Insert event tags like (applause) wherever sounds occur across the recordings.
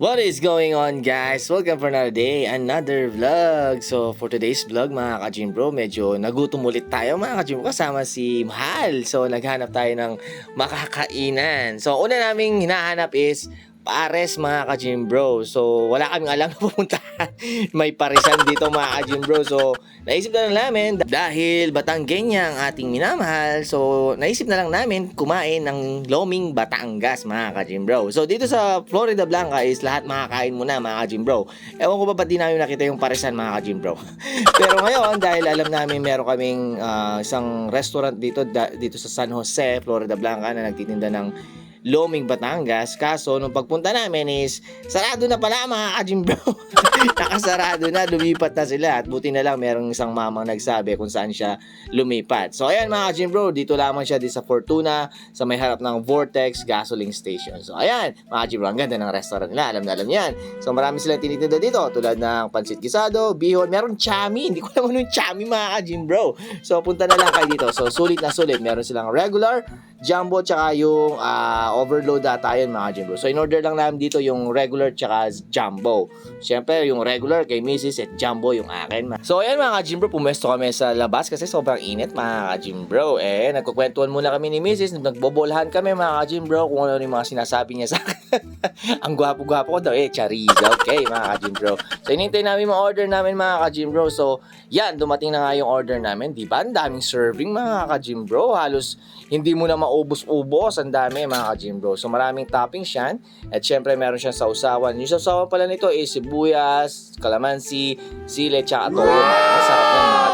What is going on guys? Welcome for another day, another vlog. So for today's vlog mga ka-gym bro, medyo nagutom ulit tayo mga ka-gym kasama si Mahal. So naghanap tayo ng makakainan. So una naming hinahanap is pares mga ka-gym bro. So wala kaming alam (laughs) na pupuntahan. May parisan dito mga ka-gym bro. So naisip na lang namin dahil Batanggenya ang ating minamahal. So naisip na lang namin kumain ng Loming Batangas mga ka-gym bro. So dito sa Florida Blanca is lahat makakain mo na mga ka-gym bro. Ewan ko ba ba't di namin nakita yung parisan mga ka-gym bro. (laughs) Pero ngayon dahil alam namin meron kaming ah, isang restaurant dito da- dito sa San Jose, Florida Blanca na nagtitinda ng Loming Batangas. Kaso, nung pagpunta namin is, sarado na pala mga ka-gym bro. (laughs) Nakasarado na, lumipat na sila. At buti na lang, merong isang mamang nagsabi kung saan siya lumipat. So, ayan mga ka-gym bro, dito lamang siya dito sa Fortuna, sa may harap ng Vortex Gasoline Station. So, ayan, mga ka-gym bro, ang ganda ng restaurant nila. Alam na alam yan. So, marami silang tinitinda dito, tulad ng Pansit Gisado, Bihon, meron chami. (laughs) Hindi ko alam ano chami mga ka-gym bro. So, punta na lang kayo dito. So, sulit na sulit. Meron silang regular, jumbo, tsaka yung ah, overload data yun mga gym bro. So, in-order lang namin dito yung regular tsaka jumbo. Siyempre, yung regular kay Mrs. at jumbo yung akin. So, ayan mga gym bro, pumesto kami sa labas kasi sobrang init mga gym bro. Eh, nagkukwentuhan muna kami ni Mrs. Nagbobolhan kami mga gym bro kung ano yung mga sinasabi niya sa akin. (laughs) Ang gwapo-gwapo ko daw eh, Chariza. Okay, mga ka-gym bro. So, inintay namin mga order namin mga ka-gym bro. So, yan, dumating na nga yung order namin. Di ba? Ang daming serving mga ka-gym bro. Halos hindi mo na maubos-ubos. Ang dami mga ka-gym bro. So, maraming toppings yan. At syempre, meron siyang sausawan. Yung sausawan pala nito is sibuyas, kalamansi, sile, tsaka toyo. Masarap yan mga.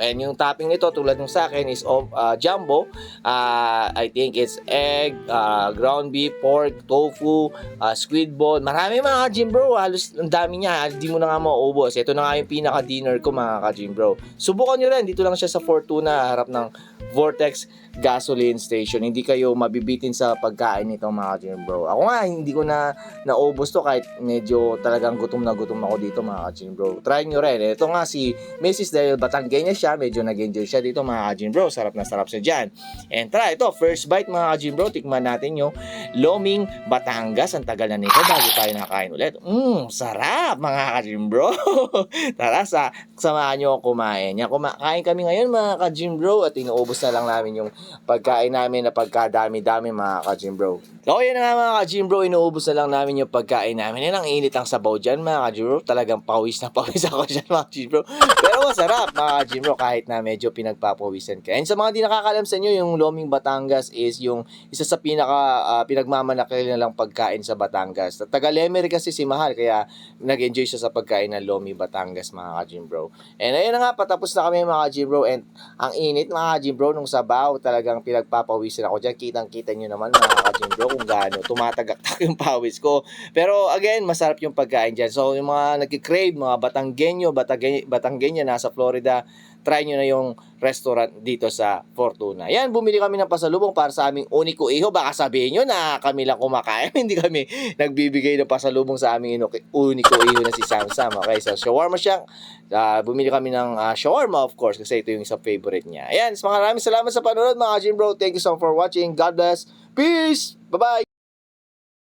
And yung topping nito, tulad ng sa akin, is of, uh, jumbo. Uh, I think it's egg, uh, ground beef, pork, tofu, uh, squid ball. Marami mga ka-gym bro. Halos ang dami niya. Hindi mo na nga maubos. Ito na nga yung pinaka-dinner ko mga ka-gym bro. Subukan nyo rin. Dito lang siya sa Fortuna, harap ng Vortex Gasoline Station. Hindi kayo mabibitin sa pagkain nito mga ka-gym bro. Ako nga, hindi ko na naubos to kahit medyo talagang gutom na gutom ako dito mga ka-gym bro. Try nyo rin. Ito nga si Mrs. dahil Batanggenya siya, medyo nag-enjoy siya dito mga ka-gym bro. Sarap na sarap siya dyan. And try ito, first bite mga ka-gym bro. Tikman natin yung Loming Batangas. Ang tagal na nito bago tayo nakain ulit. Mmm, sarap mga ka-gym bro. (laughs) Tara, sa, samahan nyo ako kumain. Yan, kumakain kami ngayon mga ka-gym bro at inuubos na lang namin yung pagkain namin na pagkadami-dami mga ka-gym bro. So, na nga mga ka-gym bro, inuubos na lang namin yung pagkain namin. Yan ang init ang sabaw dyan mga ka-gym bro. Talagang pawis na (laughs) pawis ako dyan mga ka-gym bro. Pero masarap mga ka-gym bro kahit na medyo pinagpapawisan ka. And sa mga di nakakalam sa inyo, yung Loming Batangas is yung isa sa pinaka uh, pinagmamanakil nilang pagkain sa Batangas. Taga-Lemery kasi si Mahal kaya nag-enjoy siya sa pagkain ng Lomi Batangas mga ka-gym bro. And ayun na nga, patapos na kami mga ka-gym bro. And ang init mga ka-gym bro nung sabaw, talagang pinagpapawisan ako dyan. Kitang-kita nyo naman mga ka-gym bro kung gaano tumatagaktak (laughs) yung pawis ko. Pero again, masarap yung pagkain dyan. So yung mga nagkikrave, mga Batanggenyo, Batanggenyo, Batanggenya nasa Florida, try nyo na yung restaurant dito sa Fortuna. Yan, bumili kami ng pasalubong para sa aming Unico Iho. Baka sabihin nyo na kami lang kumakain. (laughs) Hindi kami nagbibigay ng pasalubong sa aming Unico Iho na si Sam Sam. Okay, so shawarma siya. Ah, bumili kami ng ah, shawarma of course kasi ito yung isa favorite niya. Ayan, maraming salamat sa panonood mga Jim Bro. Thank you so much for watching. God bless. Peace! Bye-bye!